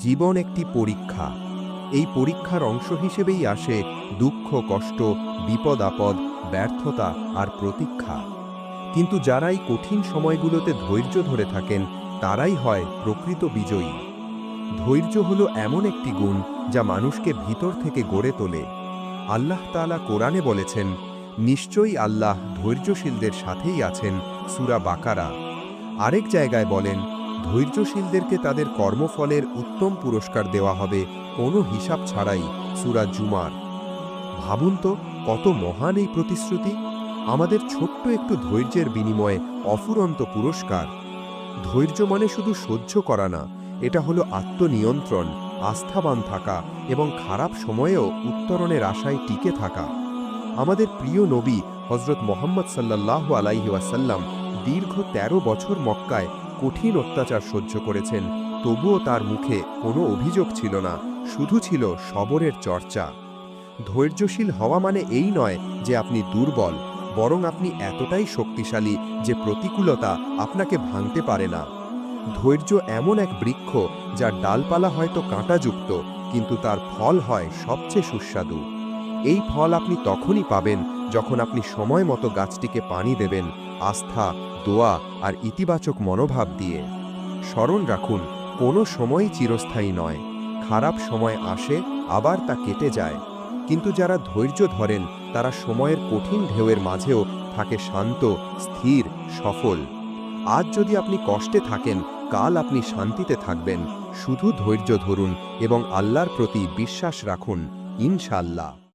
জীবন একটি পরীক্ষা। এই পরীক্ষার অংশ হিসেবেই আসে দুঃখ, কষ্ট, বিপদ, আপদ, ব্যর্থতা আর প্রতীক্ষা। কিন্তু যারা এই কঠিন সময়গুলোতে ধৈর্য ধরে থাকেন, তারাই হয় প্রকৃত বিজয়ী। ধৈর্য হলো এমন একটি গুণ যা মানুষকে ভিতর থেকে গড়ে তোলে। আল্লাহ তাআলা কোরআনে বলেছেন, নিশ্চয়ই আল্লাহ ধৈর্যশীলদের সাথেই আছেন সুরা বাকারা। আরেক জায়গায় বলেন ধৈর্যশীলদেরকে তাদের কর্মফলের উত্তম পুরস্কার দেওয়া হবে কোনো হিসাব ছাড়াই সুরা জুমার। ভাবুন তো, কত মহান এই প্রতিশ্রুতি। আমাদের ছোট্ট একটু ধৈর্যের বিনিময়ে অফুরন্ত পুরস্কার। ধৈর্য মানে শুধু সহ্য করা না, এটা হলো আত্মনিয়ন্ত্রণ, আস্থাবান থাকা এবং খারাপ সময়েও উত্তরণের আশায় টিকে থাকা। আমাদের প্রিয় নবী হজরত মোহাম্মদ সাল্লাহ আলাইহি ওয়াসাল্লাম দীর্ঘ ১৩ বছর মক্কায় কঠিন অত্যাচার সহ্য করেছেন, তবুও তার মুখে কোনো অভিযোগ ছিল না, শুধু ছিল সবরের চর্চা। ধৈর্যশীল হওয়া মানে এই নয় যে আপনি দুর্বল, বরং আপনি এতটাই শক্তিশালী যে প্রতিকূলতা আপনাকে ভাঙতে পারে না। ধৈর্য এমন এক বৃক্ষ যার ডালপালা হয়তো কাঁটাযুক্ত, কিন্তু তার ফল হয় সবচেয়ে সুস্বাদু। এই ফল আপনি তখনই পাবেন যখন আপনি সময় মতো গাছটিকে পানি দেবেন, আস্থা দোয়া আর ইতিবাচক মনোভাব দিয়ে। স্মরণ রাখুন, কোনো সময়ই চিরস্থায়ী নয়। খারাপ সময় আসে, আবার তা কেটে যায়। কিন্তু যারা ধৈর্য ধরেন, তারা সময়ের কঠিন ঢেউয়ের মাঝেও থাকে শান্ত, স্থির, সফল। আজ যদি আপনি কষ্টে থাকেন, কাল আপনি শান্তিতে থাকবেন। শুধু ধৈর্য ধরুন এবং আল্লাহর প্রতি বিশ্বাস রাখুন ইনশাল্লাহ